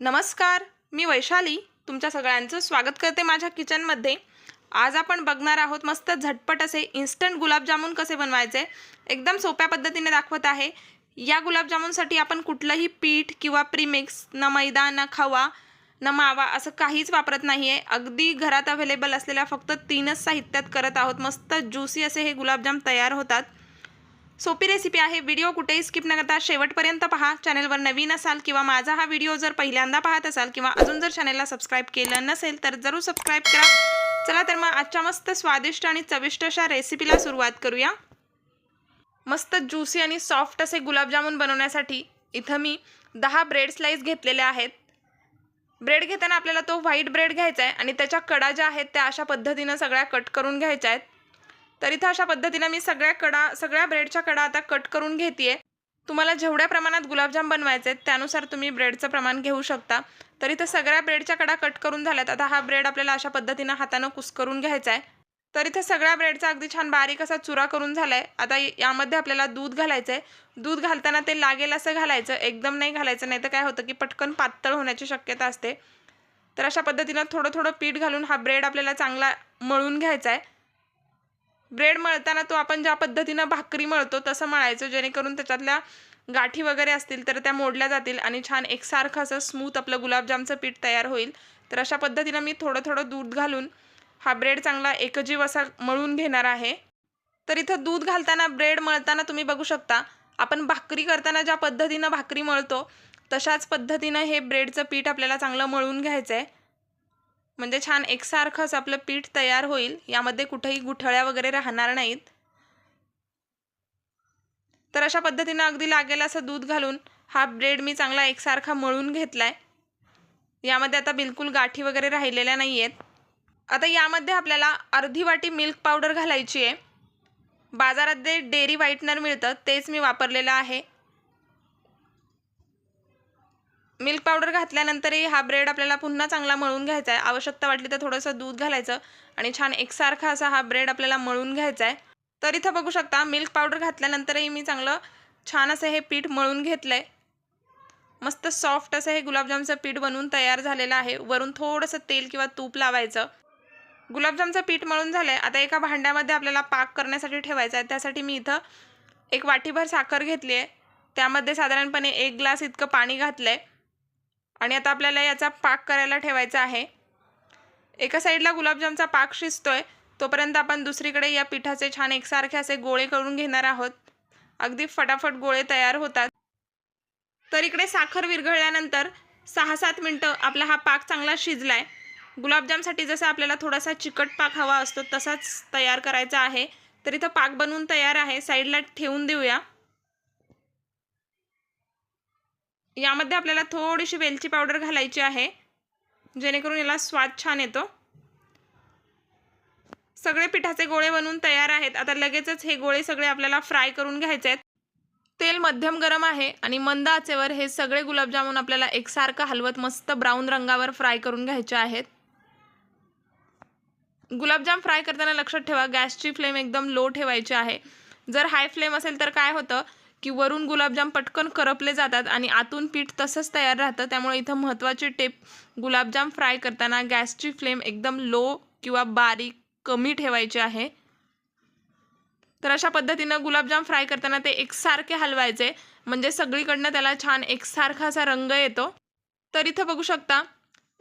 नमस्कार मी वैशाली. तुमच्या सगळ्यांचं स्वागत करते माझ्या किचनमध्ये. आज आपण बघणार आहोत मस्त झटपट असे इन्स्टंट गुलाबजामुन कसे बनवायचे. एकदम सोप्या पद्धतीने दाखवत आहे. या गुलाबजामुनसाठी आपण कुठलंही पीठ किंवा प्रीमिक्स न मैदा न खवा न मावा असं काहीच वापरत नाही आहे अगदी घरात अवेलेबल असलेल्या फक्त तीनच साहित्यात करत आहोत. मस्त ज्युसी असे हे गुलाबजाम तयार होतात. सोपी रेसिपी आहे. व्हिडिओ कुठेही स्किप न करता शेवटपर्यंत पहा. चॅनलवर नवीन असाल किंवा माझा हा व्हिडिओ जर पहिल्यांदा पाहत असाल किंवा अजून जर चॅनलला सबस्क्राईब केलं नसेल तर जरूर सबस्क्राईब करा. चला तर मग आजच्या मस्त स्वादिष्ट आणि चविष्ट अशा रेसिपीला सुरुवात करूया. मस्त ज्युसी आणि सॉफ्ट असे गुलाबजामुन बनवण्यासाठी इथं मी दहा ब्रेड स्लाईस घेतलेले आहेत. ब्रेड घेताना आपल्याला तो व्हाईट ब्रेड घ्यायचा आहे आणि त्याच्या कडा ज्या आहेत त्या अशा पद्धतीनं सगळ्या कट करून घ्यायच्या आहेत. तर इथं अशा पद्धतीनं मी सगळ्या कडा सगळ्या ब्रेडच्या कडा आता कट करून घेते तुम्हाला जेवढ्या प्रमाणात गुलाबजाम बनवायचे आहेत त्यानुसार तुम्ही ब्रेडचं प्रमाण घेऊ शकता. तर इथं सगळ्या ब्रेडच्या कडा कट करून झाल्यात. आता हा ब्रेड आपल्याला अशा पद्धतीनं हातानं कुस्करून घ्यायचा आहे. तर इथं सगळ्या ब्रेडचा अगदी छान बारीक असा चुरा करून झाला आहे आता यामध्ये आपल्याला दूध घालायचं आहे दूध घालताना ते लागेल असं घालायचं. एकदम नाही घालायचं. नाही तर काय होतं की पटकन पातळ होण्याची शक्यता असते. तर अशा पद्धतीनं थोडं थोडं पीठ घालून हा ब्रेड आपल्याला चांगला मळून घ्यायचा आहे. ब्रेड मळताना तो आपण ज्या पद्धतीनं भाकरी मळतो तसं मळायचं जेणेकरून त्याच्यातल्या गाठी वगैरे असतील तर त्या मोडल्या जातील आणि छान एकसारखं असं स्मूथ आपलं गुलाबजामचं पीठ तयार होईल. तर अशा पद्धतीनं मी थोडं थोडं दूध घालून हा ब्रेड चांगला एकजीव असा मळून घेणार आहे. तर इथं दूध घालताना ब्रेड मळताना तुम्ही बघू शकता आपण भाकरी करताना ज्या पद्धतीनं भाकरी मळतो तशाच पद्धतीनं हे ब्रेडचं पीठ आपल्याला चांगलं मळून घ्यायचं आहे म्हणजे छान एकसारखंच आपलं पीठ तयार होईल. यामध्ये कुठेही गुठळ्या वगैरे राहणार नाहीत. तर अशा पद्धतीनं अगदी लागेल असं दूध घालून हा ब्रेड मी चांगला एकसारखा मळून घेतला आहे यामध्ये आता बिलकुल गाठी वगैरे राहिलेल्या नाही आहेत आता यामध्ये आपल्याला अर्धी वाटी मिल्क पावडर घालायची आहे. बाजारात जे डेअरी व्हाईटनर मिळतं तेच मी वापरलेलं आहे. मिल्क पावडर घातल्यानंतरही हा ब्रेड आपल्याला पुन्हा चांगला मळून घ्यायचा आहे. आवश्यकता वाटली तर थोडंसं दूध घालायचं आणि छान एकसारखा असा हा ब्रेड आपल्याला मळून घ्यायचा आहे. तर इथं बघू शकता मिल्क पावडर घातल्यानंतरही मी चांगलं छान असं हे पीठ मळून घेतलं आहे मस्त सॉफ्ट असं हे गुलाबजामचं पीठ बनवून तयार झालेलं आहे. वरून थोडंसं तेल किंवा तूप लावायचं. गुलाबजामचं पीठ मळून झालं आहे आता एका भांड्यामध्ये आपल्याला पाक करण्यासाठी ठेवायचं आहे. त्यासाठी मी इथं एक वाटीभर साखर घेतली आहे. त्यामध्ये साधारणपणे एक ग्लास इतकं पाणी घातलं आहे आणि आता आपल्याला याचा पाक करायला ठेवायचा आहे. एका साईडला गुलाबजामचा पाक शिजतोय. तोपर्यंत आपण दुसरीकडे या पिठाचे छान एकसारखे असे गोळे करून घेणार आहोत. अगदी फटाफट गोळे तयार होतात. तर इकडे साखर विरघळल्यानंतर सहा सात मिनटं आपला हा पाक चांगला शिजला आहे गुलाबजामसाठी जसा आपल्याला थोडासा चिकट पाक हवा असतो तसाच तयार करायचा आहे. तर इथं पाक बनवून तयार आहे. साईडला ठेवून देऊया. यामध्ये आपल्याला थोडीशी वेलची पावडर घालायची आहे जेणेकरून याला स्वाद छान येतो. सगळे पिठाचे गोळे बनवून तयार आहेत. आता लगेचच हे गोळे सगळे आपल्याला फ्राय करून घ्यायचे आहेत. तेल मध्यम गरम आहे आणि मंद आचेवर हे सगळे गुलाबजामुन आपल्याला एकसारखं हलवत मस्त ब्राऊन रंगावर फ्राय करून घ्यायचे आहेत. गुलाबजाम फ्राय करताना लक्षात ठेवा गॅसची फ्लेम एकदम लो ठेवायची आहे. जर हाय फ्लेम असेल तर काय होतं की वरून गुलाबजाम पटकन करपले जातात आणि आतून पीठ तसंच तयार राहतं. त्यामुळे इथं महत्त्वाची टिप गुलाबजाम फ्राय करताना गॅसची फ्लेम एकदम लो किंवा बारीक कमी ठेवायची आहे. तर अशा पद्धतीनं गुलाबजाम फ्राय करताना ते एकसारखे हलवायचे. म्हणजे सगळीकडनं त्याला छान एकसारखा असा रंग येतो. तर इथं बघू शकता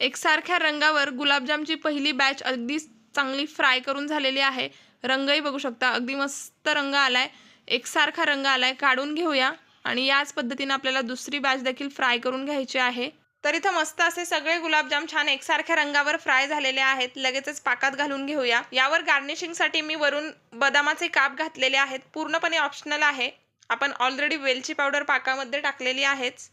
एकसारख्या रंगावर गुलाबजामची पहिली बॅच अगदी चांगली फ्राय करून झालेली आहे. रंगही बघू शकता अगदी मस्त रंग आलाय. एकसारखा रंग आलाय काढून घेऊया. आणि याच पद्धतीनं आपल्याला दुसरी बॅच देखील फ्राय करून घ्यायची आहे. तर इथं मस्त असे सगळे गुलाबजाम छान एकसारख्या रंगावर फ्राय झालेले आहेत. लगेचच पाकात घालून घेऊया. यावर गार्निशिंगसाठी मी वरून बदामाचे काप घातलेले आहेत. पूर्णपणे ऑप्शनल आहे. आपण ऑलरेडी वेलची पावडर पाकामध्ये टाकलेली आहेच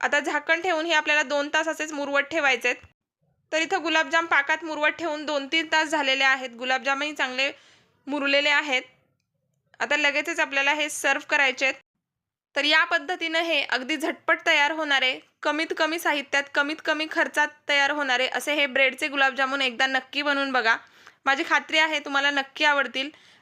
आता झाकण ठेवून हे आपल्याला दोन तास असेच मुरवट ठेवायचे आहेत. तर इथं गुलाबजाम पाकात मुरवट ठेवून दोन तीन तास झालेले आहेत. गुलाबजामही चांगले मुरलेले आहेत. आता लगेचच आपल्याला हे सर्व करायचे आहेत. तर या पद्धतीनं हे अगदी झटपट तयार होणारे कमीत कमी साहित्यात कमीत कमी खर्चात तयार होणारे असे हे ब्रेडचे गुलाबजामुन एकदा नक्की बनवून बघा. माझी खात्री आहे तुम्हाला नक्की आवडतील.